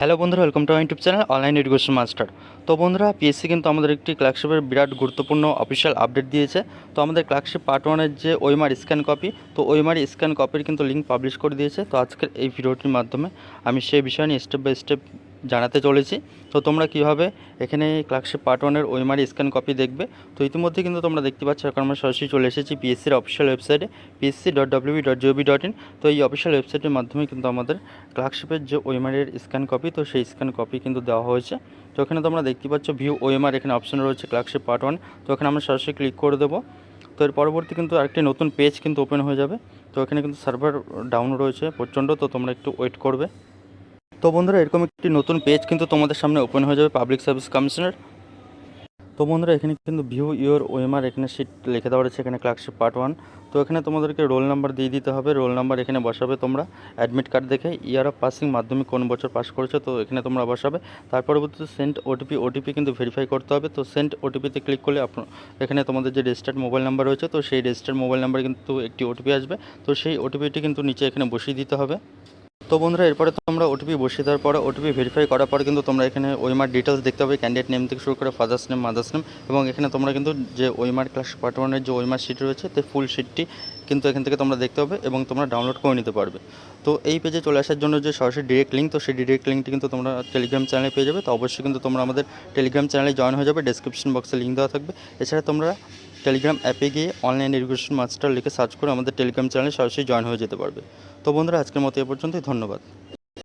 Hello বন্ধুরা welcome to YouTube channel online education master তো বন্ধুরা পিএসসি কিন্তু আমাদের একটি ক্লার্কশিপের বিরাট গুরুত্বপূর্ণ অফিসিয়াল আপডেট দিয়েছে। তো আমাদের ক্লার্কশিপ পার্ট ওয়ানের যে ওইমার স্ক্যান কপি তো ওইমার স্ক্যান কপির কিন্তু লিঙ্ক পাবলিশ করে দিয়েছে। তো আজকের এই ভিডিওটির মাধ্যমে আমি সেই বিষয় নিয়ে স্টেপ বাই স্টেপ জানাতে চলেছি। তো তোমরা কীভাবে এখানে ক্লার্কশিপ পার্ট ওয়ানের ওইমারি স্ক্যান কপি দেখবে? তো ইতিমধ্যে কিন্তু তোমরা দেখতে পাচ্ছ, এখন আমরা সরাসরি চলে এসেছি পিএসসির অফিসিয়াল ওয়েবসাইটে PSC dot WB dot GOV dot in তো এই অফিসিয়াল ওয়েবসাইটের মাধ্যমে কিন্তু আমাদের ক্লার্কশিপের যে ওইমারের স্ক্যান কপি তো সেই স্ক্যান কপি কিন্তু দেওয়া হয়েছে। তো এখানে তোমরা দেখতে পাচ্ছ ভিউ ওএমআর এখানে অপশন রয়েছে ক্লার্কশিপ পার্ট ওয়ান তো এখানে আমরা সরাসরি ক্লিক করে দেবো। তো এর পরবর্তী কিন্তু আরেকটি নতুন পেজ কিন্তু ওপেন হয়ে যাবে। তো এখানে কিন্তু সার্ভার ডাউন রয়েছে প্রচণ্ড, তো তোমরা একটু ওয়েট করবে। তো বন্ধুরা, এরকম একটি নতুন পেজ কিন্তু তোমাদের সামনে ওপেন হয়ে যাবে পাবলিক সার্ভিস কমিশনের তো বন্ধুরা, এখানে কিন্তু ভিউ ইওর ওএমআর এখানে সিট লিখে দেওয়া রয়েছে, এখানে ক্লার্কশিপ পার্ট ওয়ান তো এখানে তোমাদেরকে রোল নাম্বার দিয়ে দিতে হবে রোল নাম্বার এখানে বসাবে তোমরা। অ্যাডমিট কার্ড দেখে ইয়ার অফ পাসিং মাধ্যমিক কোন বছর পাস করেছ, তো এখানে তোমরা বসাবে। তার পরবর্তীতে সেন্ট ওটিপি ওটিপি কিন্তু ভেরিফাই করতে হবে। তো সেন্ট ওটিপিতে ক্লিক করলে এখানে তোমাদের যে রেজিস্টার্ড মোবাইল নাম্বার রয়েছে, তো সেই রেজিস্টার্ড মোবাইল নাম্বার কিন্তু একটি ওটিপি আসবে। তো সেই ওটিপিটি কিন্তু নিচে এখানে বসিয়ে দিতে হবে। তো বন্ধুরা, এরপরে তোমরা ওটিপি বসিয়ে দেওয়ার পরে ওটিপি ভেরিফাই করার পরে কিন্তু তোমরা এখানে ওইমার ডিটেলস দেখতে হবে ক্যান্ডিডেট নেম থেকে শুরু করে ফাদার্স নেম মাদার্স নেম এবং এখানে তোমরা কিন্তু যে ওইমার ক্লাস পার্ট ওয়ানের যে ওইমার শিট রয়েছে, তো ফুল শিটটি কিন্তু এখান থেকে তোমরা দেখতে হবে এবং তোমরা ডাউনলোড করে নিতে পারবে। তো এই পেজে চলে আসার জন্য যে সরাসরি ডিরেক্ট লিঙ্ক তো সেই ডিরেক্ট লিঙ্কটি কিন্তু তোমরা টেলিগ্রাম চ্যানেলে পেয়ে যাবে। তো অবশ্যই কিন্তু তোমরা আমাদের টেলিগ্রাম চ্যানেলে জয়েন হয়ে যাবে ডেসক্রিপশন বক্সে লিঙ্ক দেওয়া থাকবে। এছাড়া তোমরা টেলিগ্রাম অ্যাপে গিয়ে অনলাইন এডুকেশন মাস্টার লিখে সার্চ করে আমাদের টেলিগ্রাম চ্যানেলে সরাসরি জয়েন হয়ে যেতে পারবে। তো বন্ধুরা, আজকের মতো এ পর্যন্তই। ধন্যবাদ।